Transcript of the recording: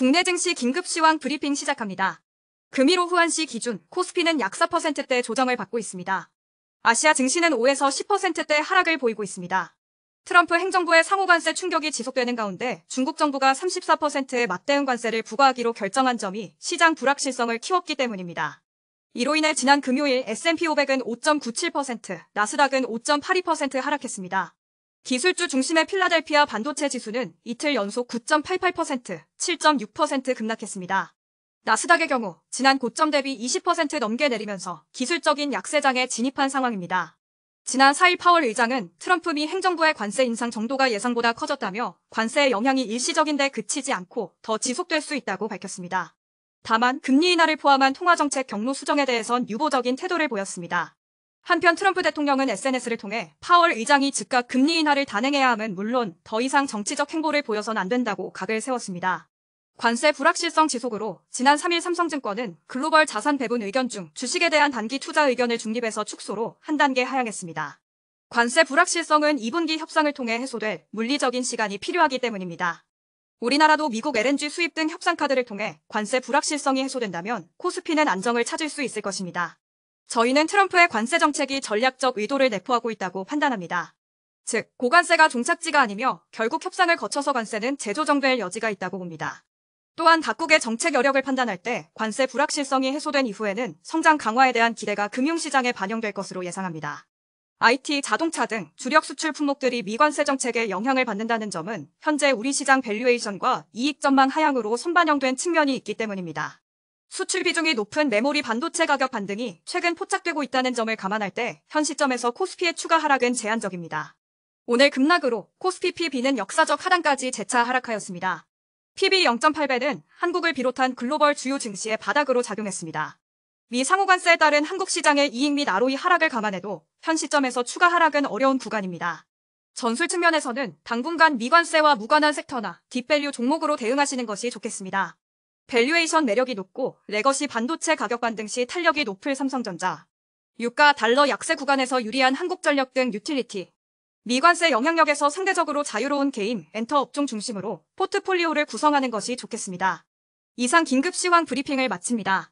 국내 증시 긴급 시황 브리핑 시작합니다. 금일 오후 1시 기준 코스피는 약 4%대 조정을 받고 있습니다. 아시아 증시는 5에서 10%대 하락을 보이고 있습니다. 트럼프 행정부의 상호관세 충격이 지속되는 가운데 중국 정부가 34%의 맞대응 관세를 부과하기로 결정한 점이 시장 불확실성을 키웠기 때문입니다. 이로 인해 지난 금요일 S&P 500은 5.97%, 나스닥은 5.82% 하락했습니다. 기술주 중심의 필라델피아 반도체 지수는 이틀 연속 9.88%, 7.6% 급락했습니다. 나스닥의 경우 지난 고점 대비 20% 넘게 내리면서 기술적인 약세장에 진입한 상황입니다. 지난 4일 파월 의장은 트럼프 미 행정부의 관세 인상 정도가 예상보다 커졌다며 관세의 영향이 일시적인데 그치지 않고 더 지속될 수 있다고 밝혔습니다. 다만 금리 인하를 포함한 통화정책 경로 수정에 대해선 유보적인 태도를 보였습니다. 한편 트럼프 대통령은 SNS를 통해 파월 의장이 즉각 금리 인하를 단행해야 함은 물론 더 이상 정치적 행보를 보여선 안 된다고 각을 세웠습니다. 관세 불확실성 지속으로 지난 3일 삼성증권은 글로벌 자산 배분 의견 중 주식에 대한 단기 투자 의견을 중립에서 축소로 한 단계 하향했습니다. 관세 불확실성은 2분기 협상을 통해 해소될 물리적인 시간이 필요하기 때문입니다. 우리나라도 미국 LNG 수입 등 협상 카드를 통해 관세 불확실성이 해소된다면 코스피는 안정을 찾을 수 있을 것입니다. 저희는 트럼프의 관세 정책이 전략적 의도를 내포하고 있다고 판단합니다. 즉, 고관세가 종착지가 아니며 결국 협상을 거쳐서 관세는 재조정될 여지가 있다고 봅니다. 또한 각국의 정책 여력을 판단할 때 관세 불확실성이 해소된 이후에는 성장 강화에 대한 기대가 금융시장에 반영될 것으로 예상합니다. IT, 자동차 등 주력 수출 품목들이 미관세 정책에 영향을 받는다는 점은 현재 우리 시장 밸류에이션과 이익 전망 하향으로 선반영된 측면이 있기 때문입니다. 수출 비중이 높은 메모리 반도체 가격 반등이 최근 포착되고 있다는 점을 감안할 때 현 시점에서 코스피의 추가 하락은 제한적입니다. 오늘 급락으로 코스피 PB는 역사적 하단까지 재차 하락하였습니다. PB 0.8배는 한국을 비롯한 글로벌 주요 증시의 바닥으로 작용했습니다. 미 상호관세에 따른 한국 시장의 이익 및 ROE 하락을 감안해도 현 시점에서 추가 하락은 어려운 구간입니다. 전술 측면에서는 당분간 미관세와 무관한 섹터나 딥밸류 종목으로 대응하시는 것이 좋겠습니다. 밸류에이션 매력이 높고 레거시 반도체 가격 반등 시 탄력이 높을 삼성전자. 유가 달러 약세 구간에서 유리한 한국전력 등 유틸리티. 미관세 영향력에서 상대적으로 자유로운 게임, 엔터 업종 중심으로 포트폴리오를 구성하는 것이 좋겠습니다. 이상 긴급 시황 브리핑을 마칩니다.